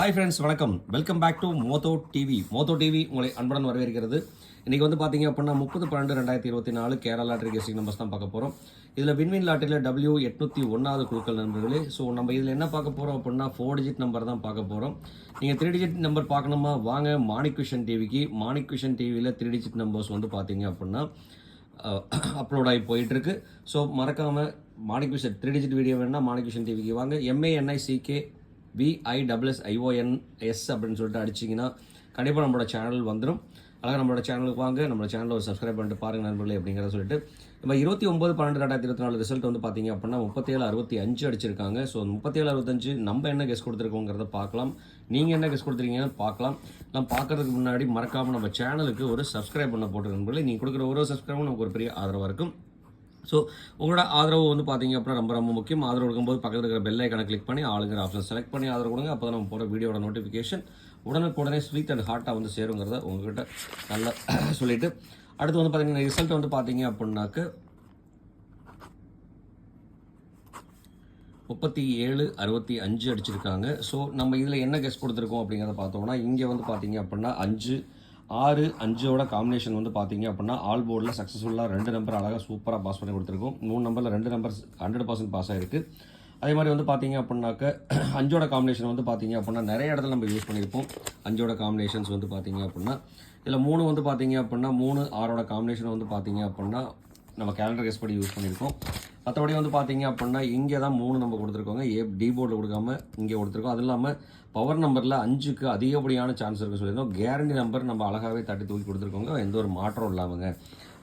Hi friends வணக்கம். Welcome back to Motho TV Motho TV உங்களை அன்புடன் வரவேற்கிறது. இன்றைக்கி வந்து பார்த்தீங்க அப்படின்னா முப்பது பன்னெண்டு ரெண்டாயிரத்தி இருபத்தி நாலு கேரளா லாட்டரி கெஸ்டிங் நம்பர்ஸ் தான் பார்க்க போகிறோம் இதில் வின்வின் லாட்டரியில் டபிள்யூ எட்நூற்றி ஒன்றாவது குழுக்கள் நண்பர்களே. ஸோ நம்ம இதில் என்ன பார்க்க போகிறோம் அப்படின்னா ஃபோர் டிஜிட் நம்பர் தான் பார்க்க போகிறோம் நீங்கள் த்ரீ டிஜிட் நம்பர் பார்க்கணுமா? வாங்க மாணிக் விஷன் டிவிக்கு. மாணிக் விஷன் டிவியில் த்ரீ டிஜிட் நம்பர்ஸ் வந்து பார்த்தீங்க அப்படின்னா அப்லோட் ஆகி போயிட்டுருக்கு. ஸோ மறக்காமல் Manik vision three digit video வேணுன்னா மாணிக் விஷன் டிவிக்கு வாங்க எம்ஏஎன்ஐசிகே விஐ ஐஓஎன்எஸ் அப்படின்னு சொல்லிட்டு அடிச்சிங்கன்னா கண்டிப்பாக நம்மளோட சேனல் வந்துடும் அழகாக நம்மளோட சேனலுக்கு வாங்க. நம்மளோட சேனலை ஒரு சப்ஸ்கிரைப் பண்ணிட்டு பாருங்க நண்பர்களே அப்படிங்கிறத சொல்லிட்டு. நம்ம இருபத்தி ஒம்பது பன்னெண்டு ரெண்டாயிரத்தி இருபத்தி நாலு ரிசல்ட் வந்து பார்த்தீங்க அப்படின்னா முப்பத்தேழு அறுபத்தி அஞ்சு அடிச்சிருக்காங்க. ஸோ முப்பத்தேழு அறுபத்தஞ்சு நம்ம என்ன கெஸ் கொடுத்துருக்கோங்கிறத பார்க்கலாம். நீங்கள் என்ன கெஸ் கொடுத்துருக்கீங்கன்னு பார்க்கலாம். நம்ம பார்க்கறதுக்கு முன்னாடி மறக்காமல் நம்ம சேனலுக்கு ஒரு சப்ஸ்கிரைப் பண்ண போட்டு நண்பர்களே. நீங்கள் கொடுக்குற ஒரு சப்ஸ்கிரைபும் நமக்கு ஒரு பெரிய ஆதரவாக இருக்கும். ஸோ உங்களோட ஆதரவு வந்து பார்த்தீங்க அப்படின்னா ரொம்ப ரொம்ப முக்கியம். ஆதரவு கொடுக்கும்போது பக்கத்தில் இருக்கிற பெல் ஐக்கனை கிளிக் பண்ணி ஆளுங்கிற ஆப்ஷன் செலக்ட் பண்ணி ஆதரவு கொடுங்க. அப்போ தான் நம்ம போகிற வீடியோட நோட்டிஃபிகேஷன் உடனுக்குடனே ஸ்வீட் அண்ட் ஹார்ட்டாக வந்து சேருங்கிறத உங்ககிட்ட நல்லா சொல்லிட்டு அடுத்து வந்து பார்த்தீங்கன்னா ரிசல்ட் வந்து பார்த்தீங்க அப்படின்னாக்க முப்பத்தி ஏழு அறுபத்தி அஞ்சு அடிச்சிருக்காங்க. ஸோ நம்ம இதில் என்ன கெஸ்ட் கொடுத்துருக்கோம் அப்படிங்கிறத பார்த்தோம்னா இங்கே வந்து பார்த்தீங்க அப்படின்னா அஞ்சு ஆறு அஞ்சோட காம்பினேஷன் வந்து பார்த்தீங்க அப்படின்னா ஆல் போர்டில் சக்ஸஸ்ஃபுல்லாக ரெண்டு நம்பர் அழகாக சூப்பராக பாஸ் பண்ணி கொடுத்துருக்கோம். மூணு நம்பரில் ரெண்டு நம்பர் ஹண்ட்ரட் பர்சன்ட் பாஸ் ஆகிருக்கு அதே மாதிரி வந்து பார்த்தீங்க அப்படின்னாக்க அஞ்சோட காம்பினேஷன் வந்து பார்த்தீங்க அப்படின்னா நிறைய இடத்துல நம்ம யூஸ் பண்ணியிருப்போம் அஞ்சோட காம்பினேஷன்ஸ் வந்து பார்த்தீங்க அப்படின்னா இதில் மூணு வந்து பார்த்தீங்க அப்படின்னா மூணு ஆறோட காம்பினேஷன் வந்து பார்த்தீங்க அப்படின்னா நம்ம கேலண்டர் கேஸ் படி யூஸ் பண்ணியிருக்கோம். மற்றபடி வந்து பார்த்தீங்க அப்படின்னா இங்கே தான் மூணு நம்ம கொடுத்துருக்கோங்க. ஏ டி போர்டில் கொடுக்காம இங்கே கொடுத்துருக்கோம். அது இல்லாமல் பவர் நம்பரில் அஞ்சுக்கு அதிகப்படியான சான்ஸ் இருக்குன்னு சொல்லியிருந்தோம். கேரண்டி நம்பர் நம்ம அழகாகவே தட்டி தூக்கி கொடுத்துருக்கோங்க. எந்த ஒரு மாற்றம் இல்லாமங்க.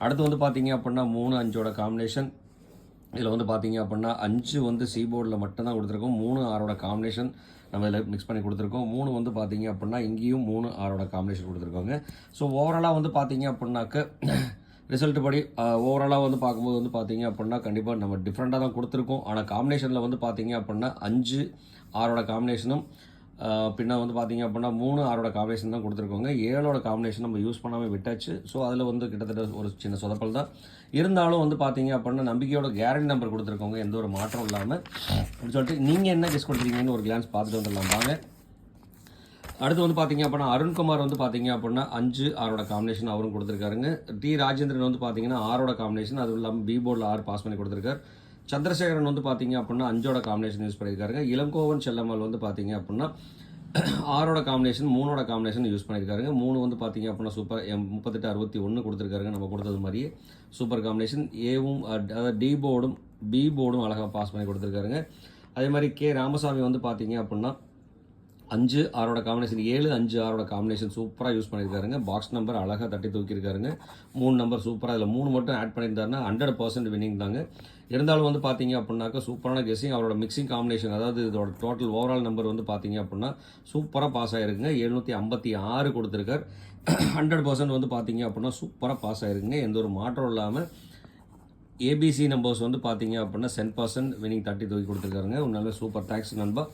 அடுத்து வந்து பார்த்தீங்க அப்படின்னா மூணு அஞ்சோட காம்பினேஷன் இதில் வந்து பார்த்தீங்க அப்படின்னா அஞ்சு வந்து சி போர்டில் மட்டும்தான் கொடுத்துருக்கோம். மூணு ஆறோட காம்பினேஷன் நம்ம இதில் மிக்ஸ் பண்ணி கொடுத்துருக்கோம். மூணு வந்து பார்த்தீங்க அப்படின்னா இங்கேயும் மூணு ஆறோட காம்பினேஷன் கொடுத்துருக்கோங்க. ஸோ ஓவராலாக வந்து பார்த்தீங்க அப்படின்னாக்க ரிசல்ட் படி ஓவராலாக வந்து பார்க்கும்போது வந்து பார்த்தீங்க அப்படின்னா கண்டிப்பாக நம்ம டிஃப்ரெண்ட்டாக தான் கொடுத்துருக்கோம். ஆனால் காம்பினேஷனில் வந்து பார்த்தீங்க அப்படின்னா அஞ்சு ஆறோட காம்பினேஷனும் பின்ன வந்து பார்த்தீங்க அப்படின்னா மூணு ஆறோட காம்பினேஷன் தான் கொடுத்துருக்கோங்க. ஏழோட காம்பினேஷன் நம்ம யூஸ் பண்ணாமல் விட்டாச்சு. ஸோ அதில் வந்து கிட்டத்தட்ட ஒரு சின்ன சொதப்பல் தான். இருந்தாலும் வந்து பார்த்தீங்க அப்படின்னா நம்பிக்கையோட கேரண்டி நம்பர் கொடுத்துருக்கோங்க. எந்த ஒரு மாற்றம் இல்லாமல் அப்படின்னு சொல்லிட்டு நீங்கள் என்ன கெஸ் கொடுத்துருக்கீங்கன்னு ஒரு கிளான்ஸ் பார்த்துட்டு வந்துடலாம். வாங்க. அடுத்து வந்து பார்த்தீங்க அப்படின்னா அருண்குமார் வந்து பார்த்தீங்க அப்படின்னா அஞ்சு ஆறோட காம்பினேஷன் அவரும் கொடுத்துருக்காருங்க. டி ராஜேந்திரன் வந்து பார்த்தீங்கன்னா ஆறோட காம்பினேஷன் அதுவும் இல்லாமல் பி போர்டில் ஆறு பாஸ் பண்ணி கொடுத்துருக்காரு. சந்திரசேகரன் வந்து பார்த்தீங்க அப்படின்னா அஞ்சோட காம்பினேஷன் யூஸ் பண்ணியிருக்காருங்க. இளங்கோவன் செல்லம்மாள் வந்து பார்த்தீங்க அப்படின்னா ஆறோட காம்பினேஷன் மூணோட காம்பினேஷன் யூஸ் பண்ணியிருக்காருங்க. மூணு வந்து பார்த்தீங்க அப்படின்னா சூப்பர் எம் முப்பத்தெட்டு அறுபத்தி ஒன்று கொடுத்துருக்காருங்க. நம்ம கொடுத்தது மாதிரியே சூப்பர் காம்பினேஷன் ஏவும் அதாவது டி போர்டும் பி போர்டும் அழகாக பாஸ் பண்ணி கொடுத்துருக்காருங்க. அதே மாதிரி கே. ராமசாமி வந்து பார்த்தீங்க அப்படின்னா அஞ்சு ஆறோட காம்பினேஷன் ஏழு அஞ்சு ஆறோட காம்பினேஷன் சூப்பராக யூஸ் பண்ணியிருக்காருங்க பாக்ஸ் நம்பர் அழகாக தட்டி தூக்கியிருக்காருங்க. மூணு நம்பர் சூப்பராக இதில் மூணு மட்டும் ஆட் பண்ணியிருந்தாருன்னா ஹண்ட்ரட் பர்சன்ட் வின்னிங் தாங்க. இருந்தாலும் வந்து பார்த்தீங்க அப்படின்னாக்கா சூப்பரான கெஸ்ஸிங் அவரோட மிக்சிங் காம்பினேஷன் அதாவது இதோட டோட்டல் ஓவரால் நம்பர் வந்து பார்த்தீங்க அப்படின்னா சூப்பராக பாஸ் ஆகிருக்குங்க எழுநூற்றி ஐம்பத்தி ஆறு கொடுத்துருக்கார். ஹண்ட்ரட் பர்சன்ட் வந்து பார்த்தீங்க அப்படின்னா சூப்பராக பாஸ் ஆகிருக்குங்க எந்த ஒரு மாற்றம் இல்லாமல் ஏபிசி நம்பர்ஸ் வந்து பார்த்தீங்க அப்படின்னா சென் பர்சன்ட் வினிங் தட்டி தூக்கி கொடுத்துருக்காருங்க. நல்ல சூப்பர் தேங்க்ஸ் நண்பா.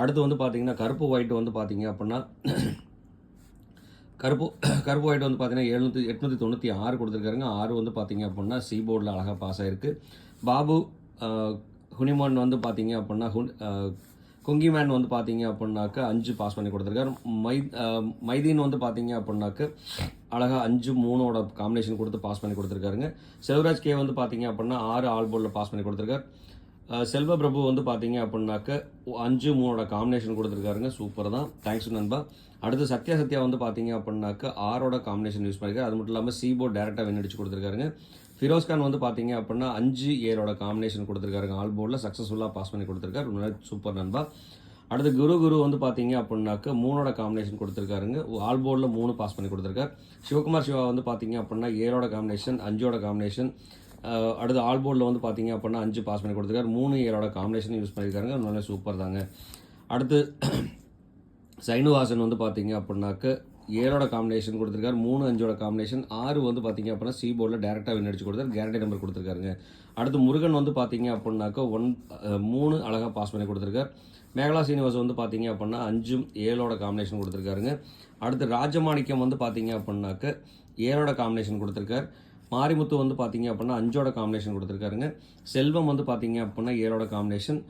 அடுத்து வந்து பார்த்தீங்கன்னா கருப்பு ஒயிட் வந்து பார்த்தீங்க அப்படின்னா கருப்பு கருப்பு ஒயிட் வந்து பார்த்தீங்கன்னா எழுநூற்றி எட்நூற்றி தொண்ணூற்றி ஆறு கொடுத்துருக்காருங்க. ஆறு வந்து பார்த்தீங்க அப்படின்னா சி போர்டில் அழகாக பாஸ் ஆகிருக்கு பாபு ஹுனிமான் வந்து பார்த்தீங்க அப்படின்னா ஹுன் குங்கிமேன் வந்து பார்த்தீங்க அப்படின்னாக்க அஞ்சு பாஸ் பண்ணி கொடுத்துருக்காரு. மை மைதீன் வந்து பார்த்தீங்க அப்படின்னாக்க அழகாக அஞ்சு மூணோட காம்பினேஷன் கொடுத்து பாஸ் பண்ணி கொடுத்துருக்காருங்க. செல்வராஜ் கே வந்து பார்த்தீங்க அப்படின்னா ஆறு ஆல் போர்டில் பாஸ் பண்ணி கொடுத்துருக்காரு. செல்வ பிரபு வந்து பார்த்தீங்க அப்படின்னாக்க அஞ்சு மூணோட காம்பினேஷன் கொடுத்துருக்காருங்க. சூப்பர் தான். தேங்க்ஸ் நண்பா. அடுத்து சத்யா சத்யா வந்து பார்த்தீங்க அப்படின்னாக்க ஆரோட காம்பினேஷன் யூஸ் பண்ணியிருக்காரு அது மட்டும் இல்லாமல் சி டேரெக்டாக வின் அடிச்சு கொடுத்துருக்காருங்க. ஃபிரோஸ்கான் வந்து பார்த்தீங்க அப்படின்னா அஞ்சு ஏரோட காம்பினேஷன் கொடுத்துருக்காருங்க. ஆல் போர்டில் சக்ஸஸ்ஃபுல்லாக பாஸ் பண்ணி கொடுத்துருக்காரு. உண்மையிலே சூப்பர் நண்பா. அடுத்து குரு குரு வந்து பார்த்தீங்க அப்படின்னாக்க மூணோட காம்பினேஷன் கொடுத்துருக்காருங்க. ஆல் போர்டில் மூணு பாஸ் பண்ணி கொடுத்துருக்காரு. சிவகுமார் சிவா வந்து பார்த்தீங்க அப்படின்னா ஏழோட காம்பினேஷன் அஞ்சோட காம்பினேஷன் அடுத்து ஆல் போர்டில் வந்து பார்த்தீங்க அப்படின்னா அஞ்சு பாஸ் பண்ணி கொடுத்துருக்காரு. மூணு ஏழோட காம்பினேஷன் யூஸ் பண்ணியிருக்காங்க நல்ல சூப்பர் தாங்க. அடுத்து சைனுவாசன் வந்து பார்த்தீங்க அப்படின்னாக்க ஏழோட காம்பினேஷன் கொடுத்துருக்காரு. மூணு அஞ்சோட காம்பினேஷன் ஆறு வந்து பார்த்தீங்க அப்படின்னா சி போர்டில் டேரெக்டாக வின் அடிச்சு கொடுத்தாரு. கேரண்டி நம்பர் கொடுத்துருக்காருங்க. அடுத்து முருகன் வந்து பார்த்தீங்க அப்படின்னாக்க ஒன் மூணு அழகாக பாஸ் பண்ணி கொடுத்துருக்காரு. மேகலா சீனிவாஸ் வந்து பார்த்தீங்க அப்படின்னா அஞ்சும் ஏழோட காம்பினேஷன் கொடுத்துருக்காருங்க. அடுத்து ராஜமாணிக்கம் வந்து பார்த்தீங்க அப்படின்னாக்க ஏழோட காம்பினேஷன் கொடுத்துருக்காரு. மாரிமுத்து வந்து பார்த்தீங்க அப்படின்னா அஞ்சோட காம்பினேஷன் கொடுத்துருக்காருங்க. செல்வம் வந்து பார்த்தீங்க அப்படின்னா ஏழோட காம்பினேஷன்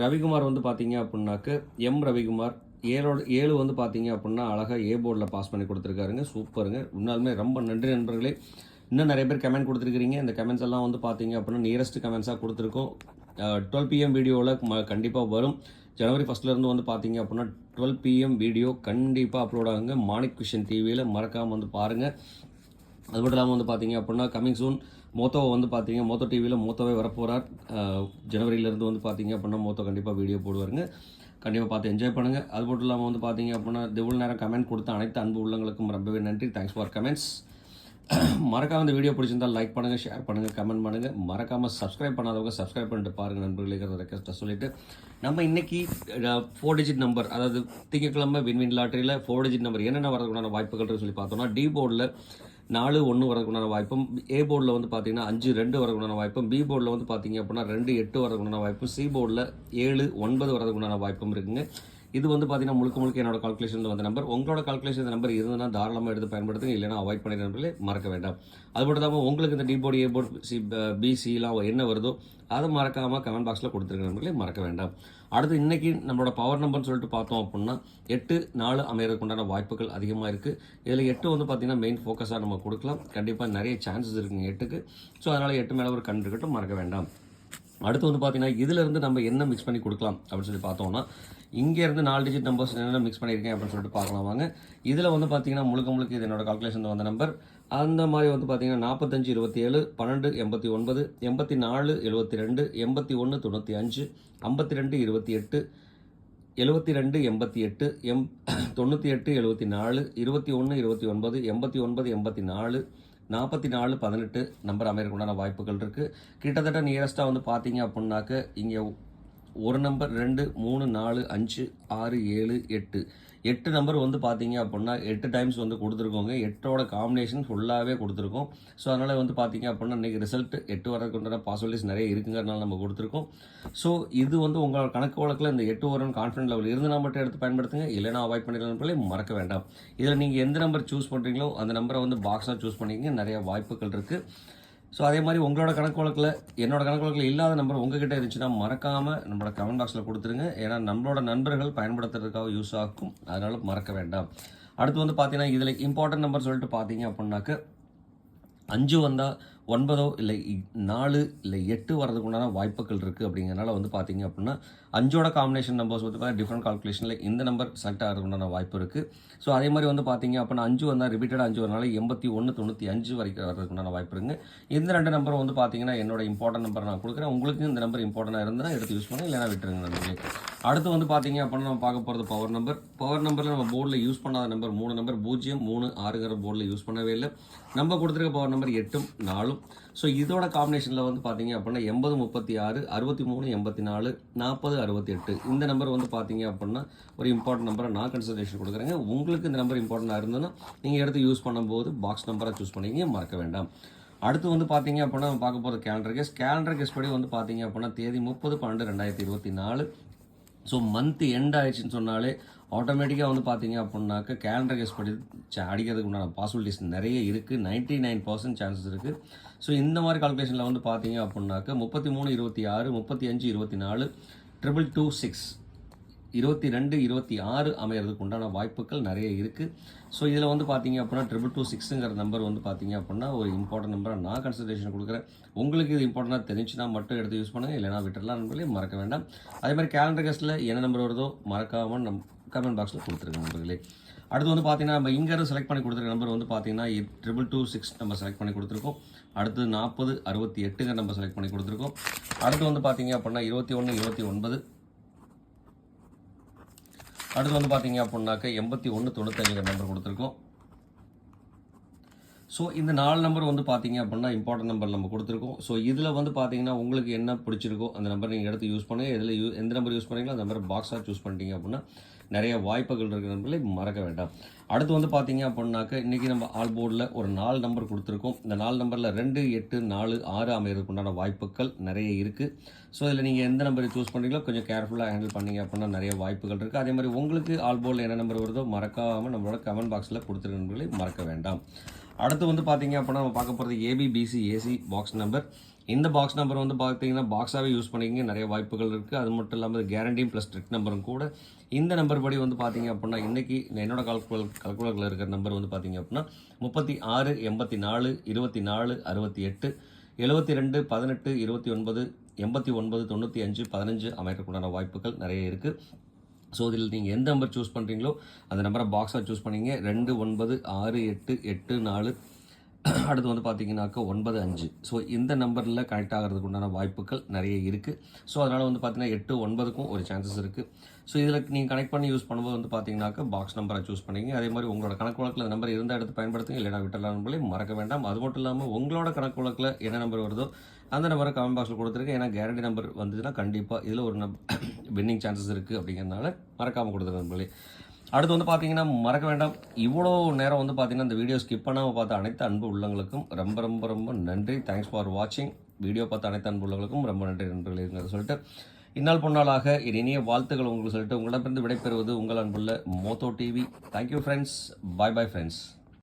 ரவிக்குமார் வந்து பார்த்தீங்க அப்படின்னாக்கு எம் ரவிக்குமார். ஏழோட ஏழு வந்து பார்த்தீங்க அப்படின்னா அழகாக ஏ போர்டில் பாஸ் பண்ணி கொடுத்துருக்காருங்க. சூப்பருங்க. உண்மையாலுமே ரொம்ப நன்றி நண்பர்களே. இன்னும் நிறைய பேர் கமெண்ட் கொடுத்துருக்கிறீங்க. இந்த கமெண்ட்ஸ் எல்லாம் வந்து பார்த்தீங்க அப்படின்னா நியரஸ்ட் கமெண்ட்ஸாக கொடுத்துருக்கோம். டுவெல் பிஎம் வீடியோவில் ம கண்டிப்பாக வரும். ஜனவரி ஃபஸ்ட்லேருந்து வந்து பார்த்தீங்க அப்படின்னா டுவெல் பிஎம் வீடியோ கண்டிப்பாக அப்லோட் ஆகுங்க. மாணிக் கிஷன் டிவியில் மறக்காமல் வந்து பாருங்கள் அது மட்டும் இல்லாமல் வந்து பார்த்தீங்க அப்படின்னா கமிங் சூன் மோத்தோவை வந்து பார்த்தீங்க மோத்தோ டிவியில் மோத்தோவே வரப்போகிறார் ஜனவரியிலேருந்து வந்து பார்த்தீங்க அப்படின்னா மோத்தோ கண்டிப்பாக வீடியோ போடுவாருங்க. கண்டிப்பாக பார்த்து என்ஜாய் பண்ணுங்கள் அது மட்டும் இல்லாமல் வந்து பார்த்தீங்க அப்படின்னா இவ்வளோ நேரம் கமெண்ட் கொடுத்த அனைத்து அன்பு உள்ளங்களுக்கும் ரொம்பவே நன்றி. தேங்க்ஸ் ஃபார் கமெண்ட்ஸ் மறக்காம இந்த வீடியோ பிடிச்சிருந்தால் லைக் பண்ணுங்கள் ஷேர் பண்ணுங்கள் கமெண்ட் பண்ணுங்கள் மறக்காமல் சப்ஸ்கிரைப் பண்ணாதவங்க சப்ஸ்கிரைப் பண்ணிட்டு பாருங்கள் நண்பர்களுக்கு ரெக்வஸ்ட்டை சொல்லிட்டு. நம்ம இன்றைக்கி ஃபோர் டிஜிட் நம்பர் அதாவது திங்கக்கிழமை வின் லாட்டரியில் ஃபோர் டிஜிட் நம்பர் என்னென்ன வரதுக்குண்டான வாய்ப்புகள் சொல்லி பார்த்தோம்னா டி போர்டில் நாலு ஒன்று வரக்குண்டான வாய்ப்பும் ஏ போர்டில் வந்து பார்த்தீங்கன்னா அஞ்சு ரெண்டு வரக்குண்டான வாய்ப்பும் பி போர்டில் வந்து பார்த்தீங்க அப்படின்னா ரெண்டு எட்டு வரக்குண்டான வாய்ப்பும் சி போர்டில் ஏழு ஒன்பது வரதுக்குண்டான வாய்ப்பும் இருக்குங்க. இது வந்து பார்த்தீங்கன்னா முழுக்க முழுக்க என்னோட கால்குலேஷனில் வந்த நம்பர் உங்களோட கால்குலேஷன் இந்த நம்பர் இருந்ததுன்னா தாராளமாக எடுத்து பயன்படுத்துங்க. இல்லைனா அவாய்ட் பண்ணிடுற நம்பர்களே மறக்க வேண்டாம். அது மட்டும் இல்லாமல் உங்களுக்கு இந்த D board A board C பிசிலாம் என்ன வருதோ அதை மறக்காமல் கமெண்ட் பாக்ஸில் கொடுத்துருக்க நம்பர்களே மறக்க வேண்டாம். அடுத்து இன்னைக்கு நம்மளோட பவர் நம்பர்னு சொல்லிட்டு பார்த்தோம் அப்படின்னா எட்டு நாலு அமைகிறதுக்கு உண்டான வாய்ப்புகள் அதிகமாக இருக்குது இதில் எட்டு வந்து பார்த்தீங்கன்னா மெயின் ஃபோக்கஸாக நம்ம கொடுக்கலாம். கண்டிப்பாக நிறைய சான்சஸ் இருக்குங்க எட்டுக்கு. ஸோ அதனால் எட்டு மேலே ஒரு கண் இருக்கட்டும் மறக்க வேண்டாம். அடுத்து வந்து பார்த்தீங்கன்னா இதிலிருந்து நம்ம என்ன மிக்ஸ் பண்ணி கொடுக்கலாம் அப்படின்னு சொல்லி பார்த்தோம்னா இங்கேருந்து நாலு டிஜிட் நம்பர்ஸ் என்னென்ன மிக்ஸ் பண்ணியிருக்கேன் அப்படின்னு சொல்லிட்டு பார்க்கலாம் வாங்க. இதில் வந்து பார்த்தீங்கன்னா முழுக்க முழுக்க இது என்னோட கால்குலேஷன் வந்த நம்பர் அந்த மாதிரி வந்து பார்த்தீங்கன்னா நாற்பத்தஞ்சு இருபத்தி ஏழு பன்னெண்டு எண்பத்தி ஒன்பது எண்பத்தி நாலு எழுபத்தி ரெண்டு எண்பத்தி ஒன்று தொண்ணூற்றி அஞ்சு ஐம்பத்தி ரெண்டு இருபத்தி எட்டு எழுபத்தி ரெண்டு எண்பத்தி எட்டு எம் தொண்ணூற்றி எட்டு எழுபத்தி நாலு இருபத்தி ஒன்று இருபத்தி ஒன்பது எண்பத்தி ஒன்பது எண்பத்தி நாலு நாற்பத்தி நாலு பதினெட்டு நம்பர் அமையறதுக்கு உண்டான வாய்ப்புகள் இருக்குது கிட்டத்தட்ட நியரஸ்ட்டாக வந்து பார்த்தீங்க அப்படின்னாக்க இங்கே ஒரு நம்பர் ரெண்டு மூணு நாலு அஞ்சு ஆறு ஏழு எட்டு. எட்டு நம்பர் வந்து பார்த்தீங்க அப்படின்னா எட்டு டைம்ஸ் வந்து கொடுத்துருக்கோங்க. எட்டோட காம்பினேஷன் ஃபுல்லாகவே கொடுத்துருக்கோம். ஸோ அதனால் வந்து பார்த்தீங்க அப்படின்னா இன்றைக்கி ரிசல்ட் எட்டு வரதுக்கு உண்டான பாசிபிலிட்டிஸ் நிறைய இருக்குங்கிறனால நம்ம கொடுத்துருக்கோம். ஸோ இது வந்து உங்கள் கணக்கு வழக்கில் இந்த எட்டு வரும் கான்ஃபிடன்ட் லெவல் இருந்து மட்டும் எடுத்து பயன்படுத்துங்க. இல்லைனா அவாய்ட் பண்ணிடலாம் மறக்க வேண்டாம். இதில் நீங்கள் எந்த நம்பர் சூஸ் பண்ணுறீங்களோ அந்த நம்பரை வந்து பாக்ஸாக சூஸ் பண்ணிக்கிங்க. நிறைய வாய்ப்புகள் இருக்குது ஸோ அதே மாதிரி உங்களோட கணக்கு வழக்கில் என்னோட கணக்கு வழக்கில் இல்லாத நம்பர் உங்ககிட்ட இருந்துச்சுன்னா மறக்காமல் நம்மளோட கமெண்ட் பாக்ஸில் கொடுத்துருங்க. ஏன்னா நம்மளோட நண்பர்கள் பயன்படுத்துறதுக்காக யூஸ் ஆகும் அதனால மறக்க வேண்டாம். அடுத்து வந்து பார்த்தீங்கன்னா இதில் இம்பார்ட்டன்ட் நம்பர் சொல்லிட்டு பார்த்தீங்க அப்படின்னாக்க அஞ்சு வந்தால் ஒன்பதோ இல்லை இ- நாலு இல்லை எட்டு வரதுக்கு உண்டான வாய்ப்புகள் இருக்குது அப்படிங்கிறனால வந்து பார்த்தீங்க அப்படின்னா அஞ்சோட காம்பினேஷன் நம்பர்ஸ் வந்து பார்த்தீங்கன்னா டிஃப்ரெண்ட் கால்குலேஷனில் இந்த நம்பர் செலக்ட் ஆகிறதுக்கு உண்டான வாய்ப்பு இருக்குது ஸோ அதே மாதிரி வந்து பார்த்தீங்க அப்படின்னா அஞ்சு வந்தால் ரிப்பீட்டட் அஞ்சு வரனால எண்பத்தி ஒன்று தொண்ணூற்றி அஞ்சு வரைக்கும் வரதுக்கு உண்டான வாய்ப்பு இருக்குங்க இந்த ரெண்டு நம்பரும் வந்து பார்த்தீங்கன்னா என்னோட இம்பார்ட்டன்ட் நம்பர் நான் கொடுக்குறேன். உங்களுக்கு இந்த நம்பர் இம்பார்ட்டண்டாக இருந்தால் எடுத்து யூஸ் பண்ணி இல்லைனா விட்டுருங்க நண்பர்களே. அடுத்து வந்து பார்த்தீங்க அப்படின்னா நம்ம பார்க்க போகிறது பவர் நம்பர் பவர் நம்பரில் நம்ம போர்டில் யூஸ் பண்ணாத நம்பர் மூணு நம்பர் பூஜ்ஜியம் மூணு ஆறுங்கிற போர்டில் யூஸ் பண்ணவே இல்லை. நம்ம கொடுத்துருக்க பவர் நம்பர் எட்டும் நாலும் ஸோ இதோட காம்பினேஷனில் வந்து பார்த்தீங்க அப்படின்னா எண்பது முப்பத்தி ஆறு அறுபத்தி மூணு எண்பத்தி நாலு நாற்பது அறுபத்தி எட்டு. இந்த நம்பர் வந்து பார்த்தீங்க அப்படின்னா ஒரு இம்பார்ட்டன்ட் நம்பரை நான் கன்சல்டேஷன் கொடுக்குறேங்க. உங்களுக்கு இந்த நம்பர் இம்பார்ட்டண்டாக இருந்ததுன்னா நீங்கள் எடுத்து யூஸ் பண்ணும்போது பாக்ஸ் நம்பரை சூஸ் பண்ணிங்க மறக்க வேண்டாம். அடுத்து வந்து பார்த்தீங்க அப்படின்னா பார்க்க போகிற கேலண்டர் கேஸ் கேலண்டர் கேஸ் படி வந்து பார்த்தீங்க அப்படின்னா தேதி முப்பது பன்னெண்டு ரெண்டாயிரத்தி இருபத்தி நாலு. ஸோ மந்த் எண்ட் ஆயிடுச்சுன்னு சொன்னாலே ஆட்டோமேட்டிக்காக வந்து பார்த்தீங்க அப்படின்னாக்க கேலண்டர் கேஸ் படி அடிக்கிறதுக்கு உண்டான பாசிபிலிட்டிஸ் நிறைய இருக்குது நைன்ட்டி நைன் பர்சன்ட் சான்சஸ் இருக்குது ஸோ இந்த மாதிரி கால்குலேஷனில் வந்து பார்த்தீங்க அப்படின்னாக்க முப்பத்தி மூணு இருபத்தி ஆறு முப்பத்தி அஞ்சு இருபத்தி நாலு ட்ரிபிள் டூ சிக்ஸ் இருபத்தி ரெண்டு இருபத்தி ஆறு அமையிறதுக்கு உண்டான வாய்ப்புகள் நிறைய இருக்குது ஸோ இதில் வந்து பார்த்தீங்க அப்படின்னா ட்ரிபிள் டூ சிக்ஸுங்கிற நம்பர் வந்து பார்த்தீங்க அப்படின்னா ஒரு இம்பார்ட்டன்ட் நம்பரை நான் கன்சிடரேஷன் கொடுக்குறேன். உங்களுக்கு இது இம்பார்ட்டண்டாக தெரிஞ்சுன்னா மட்டும் எடுத்து யூஸ் பண்ணுங்கள் இல்லைனா விட்டுடலாம் நண்பர்களே மறக்க வேண்டாம். அதே மாதிரி கேலண்டர் கேஸ்ட்டில் என்ன நம்பர் வருதோ மறக்காமல் நம் கமெண்ட் பாக்ஸில் கொடுத்துருங்க நண்பர்களே. அடுத்து வந்து பார்த்தீங்கன்னா நம்ம இங்கேருந்து செலக்ட் பண்ணி கொடுத்துருக்க நம்பர் வந்து பார்த்தீங்கன்னா ட்ரிபிள் டூ சிக்ஸ் நம்ம செலக்ட் பண்ணி கொடுத்துருக்கோம். அடுத்து நாற்பது அறுபத்தி எட்டுங்க நம்ம செலக்ட் பண்ணி கொடுத்துருக்கோம். அடுத்து வந்து பார்த்தீங்க அப்படின்னா இருபத்தி ஒன்று இருபத்தி ஒன்பது. அடுத்து வந்து பார்த்தீங்க அப்படின்னாக்க எண்பத்தி ஒன்று தொண்ணூத்தஞ்சுங்க நம்பர் கொடுத்துருக்கோம். ஸோ இந்த நாலு நம்பர் வந்து பார்த்தீங்க அப்படின்னா இம்பார்ட்டன்ட் நம்பர் நம்ம கொடுத்துருக்கோம். ஸோ இதில் வந்து பார்த்தீங்கன்னா உங்களுக்கு என்ன பிடிச்சிருக்கோ அந்த நம்பர் நீங்கள் எடுத்து யூஸ் பண்ணுங்கள் இதில் யூ எந்த நம்பர் யூஸ் பண்ணுறீங்களோ அந்த நம்பர் பாக்ஸாக சூஸ் பண்ணிட்டீங்க அப்படின்னா நிறைய வாய்ப்புகள் இருக்கிற நம்பர்களை மறக்க வேண்டாம். அடுத்து வந்து பார்த்தீங்க அப்படின்னாக்க இன்றைக்கி நம்ம ஆல் போர்டில் ஒரு நாலு நம்பர் கொடுத்துருக்கோம். இந்த நாலு நம்பரில் ரெண்டு எட்டு நாலு ஆறு அமையறதுக்கு உண்டான வாய்ப்புகள் நிறைய இருக்குது ஸோ இதில் நீங்கள் எந்த நம்பரை சூஸ் பண்ணுறீங்களோ கொஞ்சம் கேர்ஃபுல்லாக ஹேண்டில் பண்ணீங்க அப்படின்னா நிறைய வாய்ப்புகள் இருக்குது அதே மாதிரி உங்களுக்கு ஆல் போர்டில் என்ன நம்பர் வருதோ மறக்காமல் நம்மளோட கமெண்ட் பாக்ஸில் கொடுத்துருக்க நம்பர்களை மறக்க வேண்டாம். அடுத்து வந்து பார்த்தீங்க அப்படின்னா நம்ம பார்க்க போகிறது AB BC AC box number இந்த பாக்ஸ் நம்பர் வந்து பார்த்தீங்கன்னா பாக்ஸாகவே யூஸ் பண்ணிக்கிங்க. நிறைய வாய்ப்புகள் இருக்குது அது மட்டும் இல்லாமல் கேரண்டியும் ப்ளஸ் ட்ரிக் நம்பரும் கூட இந்த நம்பர் படி வந்து பார்த்தீங்க அப்படின்னா இன்றைக்கி என்னோட கால்குலர் கால்குலரில் இருக்கிற நம்பர் வந்து பார்த்தீங்க அப்படின்னா முப்பத்தி ஆறு எண்பத்தி நாலு இருபத்தி நாலு அறுபத்தி எட்டு எழுபத்தி ரெண்டு பதினெட்டு இருபத்தி ஒன்பது எண்பத்தி ஒன்பது தொண்ணூற்றி அஞ்சு பதினஞ்சு அமைக்கிறதுக்குண்டான வாய்ப்புகள் நிறைய இருக்குது ஸோ இதில் நீங்கள் எந்த நம்பர் சூஸ் பண்ணுறீங்களோ அந்த நம்பரை பாக்ஸாக சூஸ் பண்ணீங்க. ரெண்டு ஒன்பது ஆறு எட்டு எட்டு நாலு அடுத்து வந்து பார்த்தீங்கன்னாக்கா ஒன்பது அஞ்சு. ஸோ இந்த நம்பரில் கனெக்ட் ஆகிறதுக்கு உண்டான வாய்ப்புகள் நிறைய இருக்குது ஸோ அதனால் வந்து பார்த்தீங்கன்னா எட்டு ஒன்பதுக்கும் ஒரு சான்சஸ் இருக்குது ஸோ இதில் நீங்கள் கனெக்ட் பண்ணி யூஸ் பண்ணும்போது வந்து பார்த்திங்கனாக்கா பாக்ஸ் நம்பரை சூஸ் பண்ணிங்க அதே மாதிரி உங்களோட கணக்கு வழக்கில் அந்த நம்பர் இருந்தால் எடுத்து பயன்படுத்துங்க. இல்லைனா விட்டலாம் நம்பளே மறக்க வேண்டாம். அது மட்டும் இல்லாமல் உங்களோட கணக்கு வழக்கில் என்ன நம்பர் வருதோ அந்த நம்பரை கமெண்ட் பாக்ஸில் கொடுத்துருக்கேன் ஏன்னா கேரண்டி நம்பர் வந்துச்சுன்னா கண்டிப்பாக இதில் ஒரு நம் வின்னிங் சான்சஸ் இருக்குது அப்படிங்கிறதுனால மறக்காமல் கொடுத்துருங்க நண்பர்களே. அடுத்து வந்து பார்த்தீங்கன்னா மறக்க வேண்டாம். இவ்வளோ நேரம் வந்து பார்த்தீங்கன்னா இந்த வீடியோ ஸ்கிப் பண்ணாமல் பார்த்த அனைத்து அன்பு உள்ளங்களுக்கும் ரொம்ப ரொம்ப ரொம்ப நன்றி. தேங்க்ஸ் ஃபார் வாட்சிங் வீடியோ பார்த்த அனைத்து அன்பு உள்ளங்களுக்கும் ரொம்ப நன்றி நண்பர்களே சொல்லிட்டு. இந்நாள் பொன்னாளாக என் இனிய வாழ்த்துக்கள் உங்களுக்கு சொல்லிட்டு உங்களிடமிருந்து விடைபெறுவது உங்கள் அன்புள்ள Motho TV. Thank you friends bye bye friends